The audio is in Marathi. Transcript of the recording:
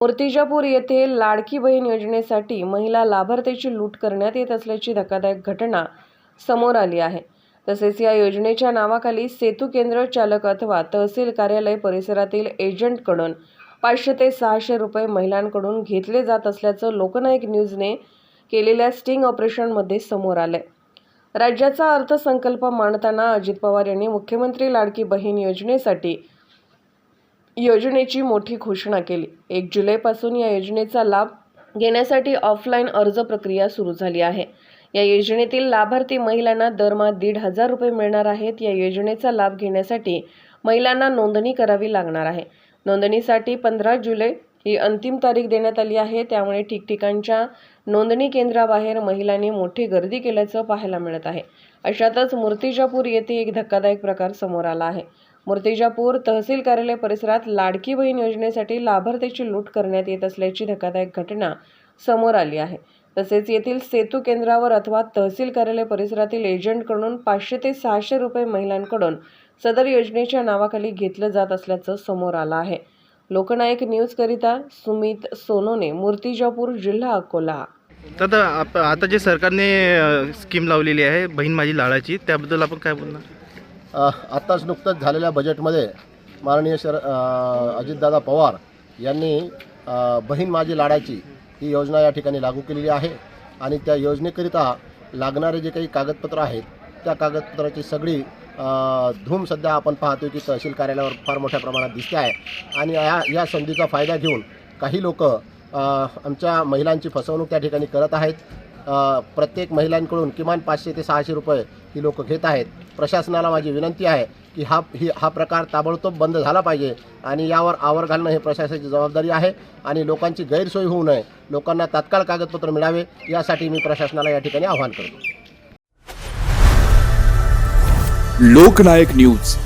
मूर्तिजापूर येथे लाडकी बहीण योजनेसाठी महिला लाभार्थीची लूट करण्यात येत असल्याची धक्कादायक घटना समोर आली आहे. तसेच या योजनेच्या नावाखाली सेतू केंद्र चालक अथवा तहसील कार्यालय परिसरातील एजंटकडून पाचशे ते सहाशे रुपये महिलांकडून घेतले जात असल्याचं लोकनायक न्यूजने केलेल्या स्टिंग ऑपरेशनमध्ये समोर आलंय. राज्याचा अर्थसंकल्प मांडताना अजित पवार यांनी मुख्यमंत्री लाडकी बहीण योजनेसाठी योजनेची मोठी घोषणा केली. एक जुलैपासून या योजनेचा लाभ घेण्यासाठी ऑफलाईन अर्ज प्रक्रिया सुरू झाली आहे. या योजनेतील लाभार्थी महिलांना दरमहा दीड हजार रुपये मिळणार आहेत. या योजनेचा लाभ घेण्यासाठी महिलांना नोंदणी करावी लागणार आहे. नोंदणीसाठी पंधरा जुलै ही अंतिम तारीख देण्यात आली आहे. त्यामुळे ठिकठिकाणच्या नोंदणी केंद्राबाहेर महिलांनी मोठी गर्दी केल्याचं पाहायला मिळत आहे. अशातच मूर्तिजापूर येथे एक धक्कादायक प्रकार समोर आला आहे. मूर्तिजापूर तहसील कार्यालय परिसरात लाडकी बहीण योजनेसाठी लाभार्थीची लूट करण्यात येत असल्याची धक्कादायक घटना समोर आली आहे. तसेच येथील सेतू केंद्रावर अथवा तहसील कार्यालय परिसरातील एजंटकडून पाचशे ते सहाशे रुपये महिलांकडून सदर योजनेच्या नावाखाली घेतलं जात असल्याचं समोर आलं आहे. लोकनायक न्यूजकरिता सुमित सोनोने मूर्तिजापूर जिल्हा अकोला. तर आता जे सरकारने स्कीम लावलेली आहे बहीण माझी लाळाची त्याबद्दल आपण काय बोलणार? आत्ताच नुकतंच झालेल्या बजेटमध्ये माननीय शर अजितदादा पवार यांनी बहीण माझी लाडाची ही योजना या ठिकाणी लागू केलेली आहे. आणि त्या योजनेकरिता लागणारे जे काही कागदपत्र आहेत त्या कागदपत्राची सगळी धूम सध्या आपण पाहतो की तहसील कार्यालयावर फार मोठ्या प्रमाणात दिसते आहे. आणि या या संधीचा फायदा घेऊन काही लोक आमच्या महिलांची फसवणूक त्या ठिकाणी करत आहेत. प्रत्येक महिलांकडून किमान पाचशे ते सहाशे रुपये ही लोक घेत आहेत. प्रशासनाला माझी विनंती आहे की हा ही हा प्रकार ताबडतोब बंद झाला पाहिजे आणि यावर आवर घालणं हे प्रशासनाची जबाबदारी आहे आणि लोकांची गैरसोय होऊ नये. लोकांना तात्काळ कागदपत्र मिळावे यासाठी मी प्रशासनाला या ठिकाणी आवाहन करतो. लोकनायक न्यूज.